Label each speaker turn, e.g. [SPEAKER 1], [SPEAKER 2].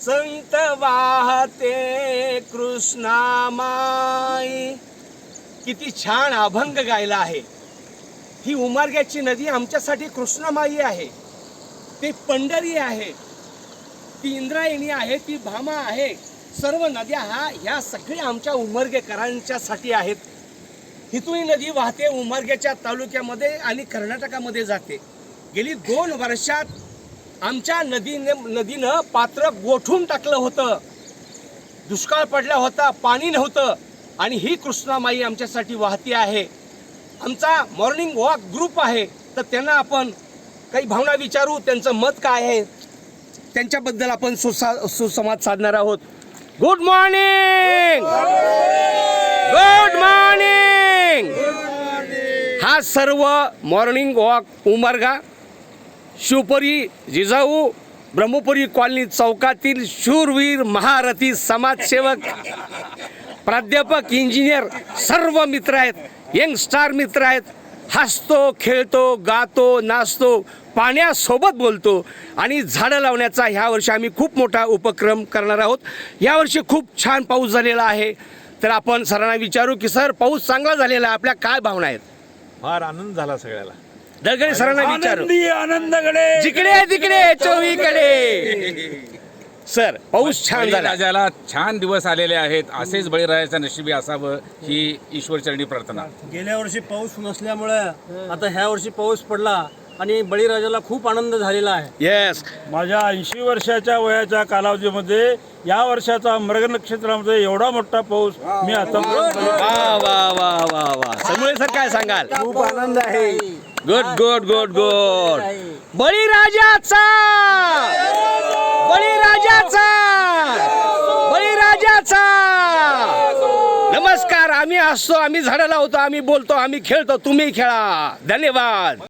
[SPEAKER 1] संत वाहते कृष्णामाई किती छान अभंग गायला आहे. ही उमारग्याची नदी आमच्यासाठी कृष्णामाई आहे. ती पंढरी आहे. ती इंद्रायणी आहे ती भामा आहे. सर्व नद्या हा ह्या सगळ्या आमच्या उमरगेकरांच्यासाठी आहेत. हितून ही नदी वाहते उमरग्याच्या तालुक्यामध्ये आणि कर्नाटकामध्ये जाते. गेली दोन वर्षात आमच्या नदीने नदीनं पात्र गोठून टाकलं होतं. दुष्काळ पडला होता पाणी नव्हतं. आणि ही कृष्णामाई आमच्यासाठी वाहती आहे. आमचा मॉर्निंग वॉक ग्रुप आहे. तर त्यांना आपण काही भावना विचारू त्यांचं मत काय आहे? त्यांच्याबद्दल आपण सुसा सुसंवाद साधणार आहोत. गुड मॉर्निंग गुड मॉर्निंग हा सर्व morning walk Umarga Shivpuri Jijau Brahmapuri colony चौकातील शूरवीर महारथी समाजसेवक प्राध्यापक इंजिनियर सर्व मित्र आहेत यंगस्टार मित्र आहेत. हसतो खेळतो गातो नाचतो पाण्यासोबत बोलतो आणि झाडं लावण्याचा ह्या वर्षी आम्ही खूप मोठा उपक्रम करणार आहोत. यावर्षी खूप छान पाऊस झालेला आहे. तर आपण सरांना विचारू की सर पाऊस चांगला झालेला आहे आपल्या काय भावना आहेत?
[SPEAKER 2] फार आनंद झाला सगळ्याला.
[SPEAKER 1] दळगडे सरांना विचारू.
[SPEAKER 3] आनंदी आनंदकडे
[SPEAKER 1] जिकडे तिकडे चोवीकडे. सर पाऊस छान झाला.
[SPEAKER 3] राजाला छान दिवस आलेले आहेत. असेच बळीराजाच्या नशिबी असावं ही ईश्वरचरणी प्रार्थना.
[SPEAKER 4] गेल्या वर्षी पाऊस नसल्यामुळे आता ह्या वर्षी पाऊस पडला. आणि बळीराजाला खूप आनंद झालेला आहे.
[SPEAKER 1] येस
[SPEAKER 5] माझ्या ऐंशी वर्षाच्या वयाच्या कालावधीमध्ये या वर्षाचा मृग नक्षत्रामध्ये एवढा मोठा पाऊस मी आता
[SPEAKER 1] वा वा वा. वा वा समोर सर काय सांगाल?
[SPEAKER 4] खूप आनंद आहे.
[SPEAKER 1] गुड गुड गुड गुड बळीराजाचा! बळीराजाचा! बळीराजाचा! नमस्कार आम्ही असतो आम्ही झाडं लावतो आम्ही बोलतो आम्ही खेळतो तुम्ही खेळा. धन्यवाद.